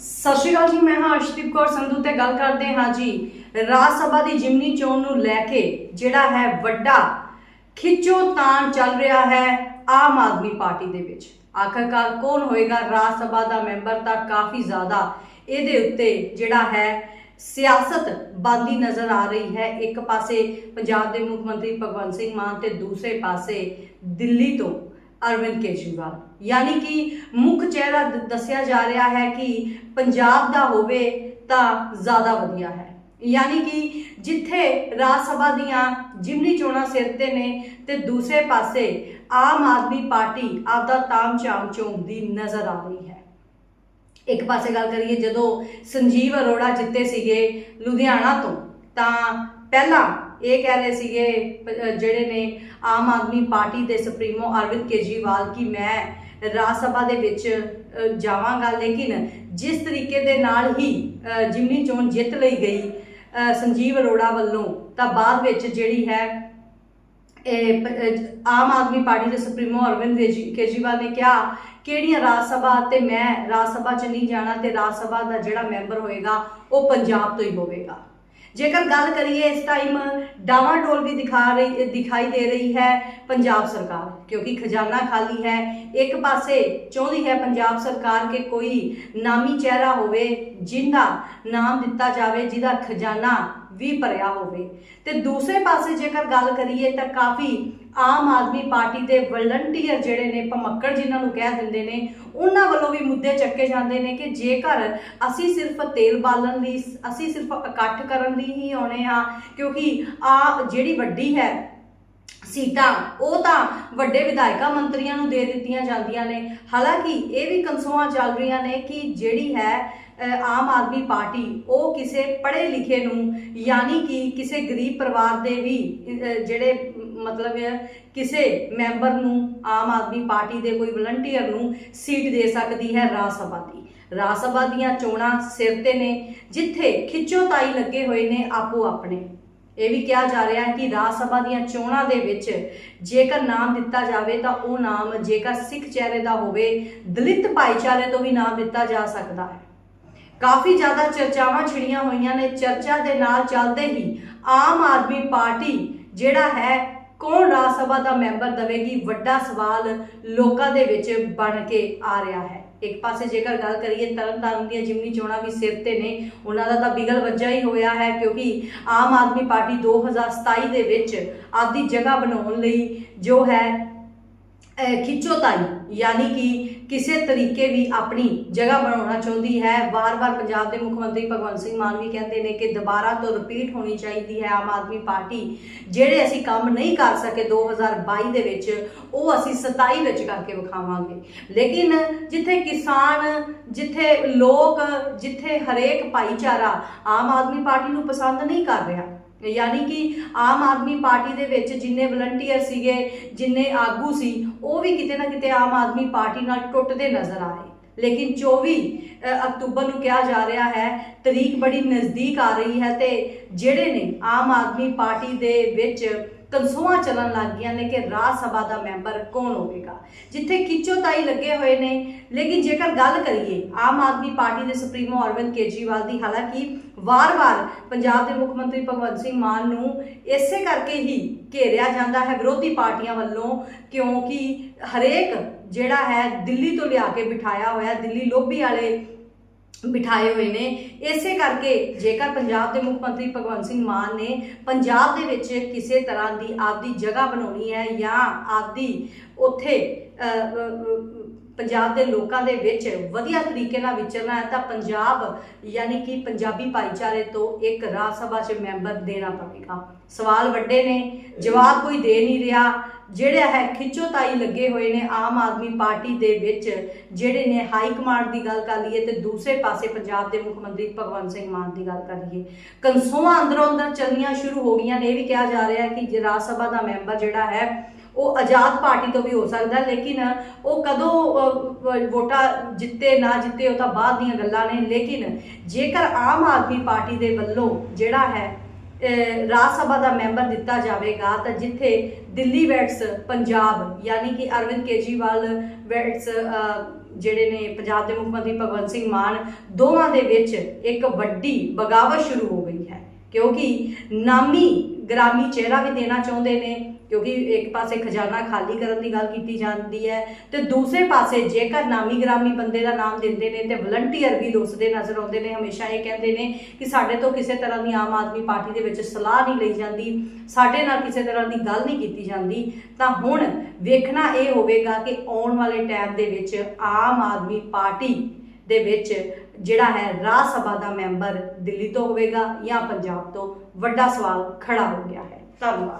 ਸਤਿ ਸ਼੍ਰੀ ਅਕਾਲ ਜੀ, ਮੈਂ ਹਾਂ ਅਰਸ਼ਦੀਪ ਕੌਰ ਸੰਧੂ ਤੇ ਗੱਲ ਕਰਦੇ ਹਾਂ ਜੀ। ਰਾਜ ਸਭਾ ਦੀ ਜਿਮਨੀ ਚੋਣ ਨੂੰ ਲੈ ਕੇ ਜਿਹੜਾ ਹੈ ਵੱਡਾ ਖਿੱਚੋ ਤਾਣ ਚੱਲ ਰਿਹਾ ਹੈ ਆਮ ਆਦਮੀ ਪਾਰਟੀ ਦੇ ਵਿੱਚ। ਆਖਰਕਾਰ ਕੌਣ ਹੋਏਗਾ ਰਾਜ ਸਭਾ ਦਾ ਮੈਂਬਰ ਤਾਂ ਕਾਫੀ ਜ਼ਿਆਦਾ ਇਹਦੇ ਉੱਤੇ ਜਿਹੜਾ ਹੈ ਸਿਆਸਤ ਬਾਦੀ ਨਜ਼ਰ ਆ ਰਹੀ ਹੈ। ਇੱਕ ਪਾਸੇ ਪੰਜਾਬ ਦੇ ਮੁੱਖ ਮੰਤਰੀ ਭਗਵੰਤ ਸਿੰਘ ਮਾਨ ਤੇ ਦੂਸਰੇ ਪਾਸੇ ਦਿੱਲੀ ਤੋਂ ਅਰਵਿੰਦ ਕੇਜਰੀਵਾਲ। ਯਾਨੀ ਕਿ ਮੁੱਖ ਚਿਹਰਾ ਦ- ਦੱਸਿਆ ਜਾ ਰਿਹਾ ਹੈ ਕਿ ਪੰਜਾਬ ਦਾ ਹੋਵੇ ਤਾਂ ਜ਼ਿਆਦਾ ਵਧੀਆ ਹੈ। ਯਾਨੀ ਕਿ ਜਿੱਥੇ ਰਾਜ ਸਭਾ ਦੀਆਂ ਜਿਮਨੀ ਚੋਣਾਂ ਸਿਰ ਤੇ ਨੇ ਤੇ ਦੂਸਰੇ ਪਾਸੇ ਆਮ ਆਦਮੀ ਪਾਰਟੀ ਆਪਦਾ ਤਾਮ ਝਾਮ ਚੋਂਦੀ ਨਜ਼ਰ ਆ ਰਹੀ ਹੈ। ਇੱਕ ਪਾਸੇ ਗੱਲ ਕਰੀਏ, ਜਦੋਂ ਸੰਜੀਵ ਅਰੋੜਾ ਜਿੱਤੇ ਸੀਗੇ ਲੁਧਿਆਣਾ ਤੋਂ, ਤਾਂ ਪਹਿਲਾਂ ਇਹ ਕਹਿ ਰਹੇ ਸੀਗੇ ਜਿਹੜੇ ਨੇ ਆਮ ਆਦਮੀ ਪਾਰਟੀ ਦੇ ਸੁਪਰੀਮੋ ਅਰਵਿੰਦ ਕੇਜਰੀਵਾਲ ਕਿ ਮੈਂ ਰਾਜ ਸਭਾ ਦੇ ਵਿੱਚ ਜਾਵਾਂਗਾ। ਲੇਕਿਨ ਜਿਸ ਤਰੀਕੇ ਦੇ ਨਾਲ ਹੀ ਜਿਮਨੀ ਚੋਣ ਜਿੱਤ ਲਈ ਗਈ ਸੰਜੀਵ ਅਰੋੜਾ ਵੱਲੋਂ, ਤਾਂ ਬਾਅਦ ਵਿੱਚ ਜਿਹੜੀ ਹੈ, ਇਹ ਆਮ ਆਦਮੀ ਪਾਰਟੀ ਦੇ ਸੁਪਰੀਮੋ ਅਰਵਿੰਦ ਕੇਜਰੀ- ਕੇਜਰੀਵਾਲ ਨੇ ਕਿਹਾ, ਕਿਹੜੀਆਂ ਰਾਜ ਸਭਾ ਤੇ ਮੈਂ ਰਾਜ ਸਭਾ ਚ ਨਹੀਂ ਜਾਣਾ ਤੇ ਰਾਜ ਸਭਾ ਦਾ ਜਿਹੜਾ ਮੈਂਬਰ ਹੋਏਗਾ, ਉਹ ਪੰਜਾਬ ਤੋਂ ਹੀ ਹੋਵੇਗਾ। ਜੇਕਰ ਗੱਲ ਕਰੀਏ ਇਸ ਟਾਈਮ ਡਾਵਾਡੋਲ ਵੀ ਦਿਖਾ ਰਹੀ ਦਿਖਾਈ ਦੇ ਰਹੀ ਹੈ ਪੰਜਾਬ ਸਰਕਾਰ, ਕਿਉਂਕਿ ਖਜ਼ਾਨਾ ਖਾਲੀ ਹੈ, ਇੱਕ ਪਾਸੇ ਚਾਹੁੰਦੀ ਹੈ ਪੰਜਾਬ ਸਰਕਾਰ ਕਿ ਕੋਈ ਨਾਮੀ ਚਿਹਰਾ ਹੋਵੇ, ਜਿੰਦਾ ਨਾਮ ਦਿੱਤਾ ਜਾਵੇ, ਜਿਹਦਾ ਖਜ਼ਾਨਾ ਵੀ ਭਰਿਆ ਹੋਵੇ। ਤੇ ਦੂਸਰੇ ਪਾਸੇ ਜੇਕਰ ਗੱਲ ਕਰੀਏ ਤਾਂ ਕਾਫੀ ਆਮ ਆਦਮੀ ਪਾਰਟੀ ਦੇ ਵਲੰਟੀਅਰ ਜਿਹੜੇ ਨੇ, ਭਮੱਕੜ ਜਿਨ੍ਹਾਂ ਨੂੰ ਕਹਿ ਦਿੰਦੇ ਨੇ, ਉਹਨਾਂ ਵੱਲੋਂ ਵੀ ਮੁੱਦੇ ਚੱਕੇ ਜਾਂਦੇ ਨੇ ਕਿ ਜੇਕਰ ਅਸੀਂ ਸਿਰਫ ਤੇਲ ਬਾਲਣ ਲਈ, ਅਸੀਂ ਸਿਰਫ ਇਕੱਠ ਕਰਨ ਲਈ ਹੀ ਆਉਣੇ ਆ, ਕਿਉਂਕਿ ਆ ਜਿਹੜੀ ਵੱਡੀ ਹੈ ਸੀਟਾਂ, ਉਹ ਤਾਂ ਵੱਡੇ ਵਿਧਾਇਕਾਂ ਮੰਤਰੀਆਂ ਨੂੰ ਦੇ ਦਿੱਤੀਆਂ ਜਾਂਦੀਆਂ ਨੇ। ਹਾਲਾਂਕਿ ਇਹ ਵੀ ਕੰਸੋਆਂ ਚੱਲ ਰਹੀਆਂ ਨੇ ਕਿ ਜਿਹੜੀ ਹੈ ਆਮ ਆਦਮੀ ਪਾਰਟੀ, ਉਹ ਕਿਸੇ ਪੜ੍ਹੇ ਲਿਖੇ ਨੂੰ, ਯਾਨੀ ਕਿ ਕਿਸੇ ਗਰੀਬ ਪਰਿਵਾਰ ਦੇ ਵੀ ਜਿਹੜੇ ਮਤਲਬ ਕਿਸੇ ਮੈਂਬਰ ਨੂੰ, ਆਮ ਆਦਮੀ ਪਾਰਟੀ ਦੇ ਕੋਈ ਵਲੰਟੀਅਰ ਨੂੰ ਸੀਟ ਦੇ ਸਕਦੀ ਹੈ ਰਾਜ ਸਭਾ ਦੀ। ਰਾਜ ਸਭਾ ਦੀਆਂ ਚੋਣਾਂ ਸਿਰ ਤੇ ਨੇ, ਜਿੱਥੇ ਖਿੱਚੋਤਾਈ ਲੱਗੇ ਹੋਏ ਨੇ ਆਪੋ ਆਪਣੇ ਇਹ ਵੀ ਕਿਹਾ ਜਾ ਰਿਹਾ ਹੈ ਕਿ ਰਾਜ ਸਭਾ ਦੀਆਂ ਚੋਣਾਂ ਦੇ ਵਿੱਚ ਜੇਕਰ ਨਾਮ ਦਿੱਤਾ ਜਾਵੇ ਤਾਂ ਉਹ ਨਾਮ ਜੇਕਰ ਸਿੱਖ ਚਿਹਰੇ ਦਾ ਹੋਵੇ, ਦਲਿਤ ਭਾਈਚਾਰੇ ਤੋਂ ਵੀ ਨਾਮ ਦਿੱਤਾ ਜਾ ਸਕਦਾ ਹੈ। ਕਾਫੀ ਜ਼ਿਆਦਾ ਚਰਚਾਵਾਂ ਛਿੜੀਆਂ ਹੋਈਆਂ ਨੇ। ਚਰਚਾ ਦੇ ਨਾਲ ਚੱਲਦੇ ਹੀ ਆਮ ਆਦਮੀ ਪਾਰਟੀ ਜਿਹੜਾ ਹੈ, ਕੌਣ ਰਾਜ ਸਭਾ ਦਾ ਮੈਂਬਰ ਦਵੇਗੀ? ਵੱਡਾ ਸਵਾਲ ਲੋਕਾਂ ਦੇ ਵਿੱਚ ਬਣ ਕੇ ਆ ਰਿਹਾ ਹੈ। ਇੱਕ ਪਾਸੇ ਜੇਕਰ ਗੱਲ ਕਰੀਏ, ਤਰਨਤਾਰਨ ਦੀਆਂ ਜਿਮਨੀ ਚੋਣਾਂ ਵੀ ਸਿਰ ਤੇ ਨੇ। ਉਹਨਾਂ ਦਾ ਤਾਂ ਬਿਗਲ ਵੱਜਾ ਹੀ ਹੋਇਆ ਹੈ, ਕਿਉਂਕਿ ਆਮ ਆਦਮੀ ਪਾਰਟੀ 2027 ਦੇ ਵਿੱਚ ਆਪਦੀ ਜਗ੍ਹਾ ਬਣਾਉਣ ਲਈ ਜੋ ਹੈ ਖਿੱਚੋਤਾਈ ਯਾਨੀ ਕਿ ਕਿਸੇ ਤਰੀਕੇ ਵੀ ਆਪਣੀ ਜਗ੍ਹਾ ਬਣਾਉਣਾ ਚਾਹੁੰਦੀ ਹੈ। ਵਾਰ-ਵਾਰ ਪੰਜਾਬ ਦੇ ਮੁੱਖ ਮੰਤਰੀ ਭਗਵੰਤ ਸਿੰਘ ਮਾਨ ਵੀ ਕਹਿੰਦੇ ਨੇ ਕਿ ਦੁਬਾਰਾ ਤੋਂ ਰਿਪੀਟ ਹੋਣੀ ਚਾਹੀਦੀ ਹੈ ਆਮ ਆਦਮੀ ਪਾਰਟੀ। ਜਿਹੜੇ ਅਸੀਂ ਕੰਮ ਨਹੀਂ ਕਰ ਸਕੇ 2022 ਦੇ ਵਿੱਚ, ਉਹ ਅਸੀਂ 27 ਵਿੱਚ ਕਰਕੇ ਵਿਖਾਵਾਂਗੇ। ਲੇਕਿਨ ਜਿੱਥੇ ਕਿਸਾਨ, ਜਿੱਥੇ ਲੋਕ, ਜਿੱਥੇ ਹਰੇਕ ਭਾਈਚਾਰਾ ਆਮ ਆਦਮੀ ਪਾਰਟੀ ਨੂੰ ਪਸੰਦ ਨਹੀਂ ਕਰ ਰਿਹਾ ਯਾਨੀ ਕਿ ਆਮ ਆਦਮੀ ਪਾਰਟੀ ਦੇ ਵਿੱਚ ਜਿੰਨੇ ਵਲੰਟੀਅਰ ਸੀਗੇ, ਜਿੰਨੇ ਆਗੂ ਸੀ, ਉਹ ਵੀ ਕਿਤੇ ਨਾ ਕਿਤੇ ਆਮ ਆਦਮੀ ਪਾਰਟੀ ਨਾਲ ਟੁੱਟਦੇ ਨਜ਼ਰ ਆ ਰਹੇ। ਲੇਕਿਨ 24 ਅਕਤੂਬਰ ਨੂੰ ਕਿਹਾ ਜਾ ਰਿਹਾ ਹੈ, ਤਰੀਕ ਬੜੀ ਨਜ਼ਦੀਕ ਆ ਰਹੀ ਹੈ ਤੇ ਜਿਹੜੇ ਨੇ ਆਮ ਆਦਮੀ ਪਾਰਟੀ ਦੇ ਵਿੱਚ ਕੰਸੋਆਂ ਚੱਲਣ ਲੱਗ ਗਈਆਂ ਨੇ ਕਿ ਰਾਜ ਸਭਾ ਦਾ ਮੈਂਬਰ ਕੌਣ ਹੋਵੇਗਾ? ਜਿੱਥੇ ਖਿੱਚੋਤਾਈ ਲੱਗੇ ਹੋਏ ਨੇ। ਲੇਕਿਨ ਜੇਕਰ ਗੱਲ ਕਰੀਏ, ਆਮ ਆਦਮੀ ਪਾਰਟੀ ਦੇ ਸੁਪਰੀਮੋ ਅਰਵਿੰਦ ਕੇਜਰੀਵਾਲ ਦੀ, ਹਾਲਾਂਕਿ ਵਾਰ-ਵਾਰ ਪੰਜਾਬ ਦੇ ਮੁੱਖ ਮੰਤਰੀ ਭਗਵੰਤ ਸਿੰਘ ਮਾਨ ਨੂੰ ਇਸੇ ਕਰਕੇ ਹੀ ਘੇਰਿਆ ਜਾਂਦਾ ਹੈ ਵਿਰੋਧੀ ਪਾਰਟੀਆਂ ਵੱਲੋਂ, ਕਿਉਂਕਿ ਹਰੇਕ ਜਿਹੜਾ ਹੈ ਦਿੱਲੀ ਤੋਂ ਲਿਆ ਕੇ ਬਿਠਾਇਆ ਹੋਇਆ, ਦਿੱਲੀ ਲੋਬੀ ਵਾਲੇ ਬਿਠਾਏ ਹੋਏ ਨੇ। ਇਸੇ ਕਰਕੇ ਜੇਕਰ ਪੰਜਾਬ ਦੇ ਮੁੱਖ ਮੰਤਰੀ ਭਗਵੰਤ ਸਿੰਘ ਮਾਨ ਨੇ ਪੰਜਾਬ ਦੇ ਵਿੱਚ ਕਿਸੇ ਤਰ੍ਹਾਂ ਦੀ ਆਪਦੀ ਜਗ੍ਹਾ ਬਣਾਉਣੀ ਹੈ ਜਾਂ ਆਪਦੀ ਉੱਥੇ ਪੰਜਾਬ ਦੇ ਲੋਕਾਂ ਦੇ ਵਿੱਚ ਵਧੀਆ ਤਰੀਕੇ ਨਾਲ ਵਿਚਰਨਾ ਹੈ ਤਾਂ ਪੰਜਾਬ, ਯਾਨੀ ਕਿ ਪੰਜਾਬੀ ਭਾਈਚਾਰੇ ਤੋਂ ਇੱਕ ਰਾਜ ਸਭਾ 'ਚ ਮੈਂਬਰ ਦੇਣਾ ਪਵੇਗਾ। ਸਵਾਲ ਵੱਡੇ ਨੇ, ਜਵਾਬ ਕੋਈ ਦੇ ਨਹੀਂ ਰਿਹਾ। ਜਿਹੜੇ ਹੈ ਖਿੱਚੋਤਾਈ ਲੱਗੇ ਹੋਏ ਨੇ ਆਮ ਆਦਮੀ ਪਾਰਟੀ ਦੇ ਵਿੱਚ, ਜਿਹੜੇ ਨੇ ਹਾਈ ਕਮਾਂਡ ਦੀ ਗੱਲ ਕਰ ਲਈਏ ਤੇ ਦੂਸਰੇ ਪਾਸੇ ਪੰਜਾਬ ਦੇ ਮੁੱਖ ਮੰਤਰੀ ਭਗਵੰਤ ਸਿੰਘ ਮਾਨ ਦੀ ਗੱਲ ਕਰ ਲਈਏ। ਕਨਸੋਆਂ ਅੰਦਰੋਂ ਅੰਦਰ ਚੱਲਣੀਆਂ ਸ਼ੁਰੂ ਹੋ ਗਈਆਂ ਨੇ। ਇਹ ਵੀ ਕਿਹਾ ਜਾ ਰਿਹਾ ਕਿ ਜੇ ਰਾਜ ਸਭਾ ਦਾ ਮੈਂਬਰ ਜਿਹੜਾ ਹੈ ਉਹ ਆਜ਼ਾਦ ਪਾਰਟੀ ਤੋਂ ਵੀ ਹੋ ਸਕਦਾ, ਲੇਕਿਨ ਉਹ ਕਦੋਂ ਵੋਟਾਂ ਜਿੱਤੇ ਨਾ ਜਿੱਤੇ ਉਹ ਤਾਂ ਬਾਅਦ ਦੀਆਂ ਗੱਲਾਂ ਨੇ, ਲੇਕਿਨ ਜੇਕਰ ਆਮ ਆਦਮੀ ਪਾਰਟੀ ਦੇ ਵੱਲੋਂ ਜਿਹੜਾ ਹੈ ਰਾਜ ਸਭਾ ਦਾ ਮੈਂਬਰ ਦਿੱਤਾ ਜਾਵੇਗਾ, ਤਾਂ ਜਿੱਥੇ ਦਿੱਲੀ ਵੈਟਸ ਪੰਜਾਬ, ਯਾਨੀ ਕਿ ਅਰਵਿੰਦ ਕੇਜਰੀਵਾਲ ਵੈਟਸ ਜਿਹੜੇ ਨੇ ਪੰਜਾਬ ਦੇ ਮੁੱਖ ਮੰਤਰੀ ਭਗਵੰਤ ਸਿੰਘ ਮਾਨ, ਦੋਵਾਂ ਦੇ ਵਿੱਚ ਇੱਕ ਵੱਡੀ ਬਗਾਵਤ ਸ਼ੁਰੂ ਹੋ ਗਈ ਹੈ। ਕਿਉਂਕਿ ਨਾਮੀ, ਗ੍ਰਾਮੀ ਚਿਹਰਾ ਵੀ ਦੇਣਾ ਚਾਹੁੰਦੇ ਨੇ। ਕਿਉਂਕਿ ਇੱਕ ਪਾਸੇ ਖਜ਼ਾਨਾ ਖਾਲੀ ਕਰਨ ਦੀ ਗੱਲ ਕੀਤੀ ਜਾਂਦੀ ਹੈ ਤੇ ਦੂਸਰੇ ਪਾਸੇ ਜੇਕਰ ਨਾਮੀ ਗ੍ਰਾਮੀ ਬੰਦੇ ਦਾ ਨਾਮ ਦਿੰਦੇ ਨੇ ਤੇ ਵਲੰਟੀਅਰ ਵੀ ਰੁੱਸਦੇ ਨਜ਼ਰ ਆਉਂਦੇ ਨੇ, ਹਮੇਸ਼ਾ ਇਹ ਕਹਿੰਦੇ ਨੇ ਕਿ ਸਾਡੇ ਤੋਂ ਕਿਸੇ ਤਰ੍ਹਾਂ ਦੀ ਆਮ ਆਦਮੀ ਪਾਰਟੀ ਦੇ ਵਿੱਚ ਸਲਾਹ ਨਹੀਂ ਲਈ ਜਾਂਦੀ, ਸਾਡੇ ਨਾਲ ਕਿਸੇ ਤਰ੍ਹਾਂ ਦੀ ਗੱਲ ਨਹੀਂ ਕੀਤੀ ਜਾਂਦੀ, ਤਾਂ ਹੁਣ ਵੇਖਣਾ ਇਹ ਹੋਵੇਗਾ ਕਿ ਆਉਣ ਵਾਲੇ ਟਾਈਮ ਦੇ ਵਿੱਚ ਆਮ ਆਦਮੀ ਪਾਰਟੀ ਦੇ ਵਿੱਚ ਜਿਹੜਾ ਹੈ ਰਾਜ ਸਭਾ ਦਾ ਮੈਂਬਰ ਦਿੱਲੀ ਤੋਂ ਹੋਵੇਗਾ ਜਾਂ ਪੰਜਾਬ ਤੋਂ ਵੱਡਾ ਸਵਾਲ ਖੜਾ ਹੋ ਗਿਆ ਹੈ। ਧੰਨਵਾਦ।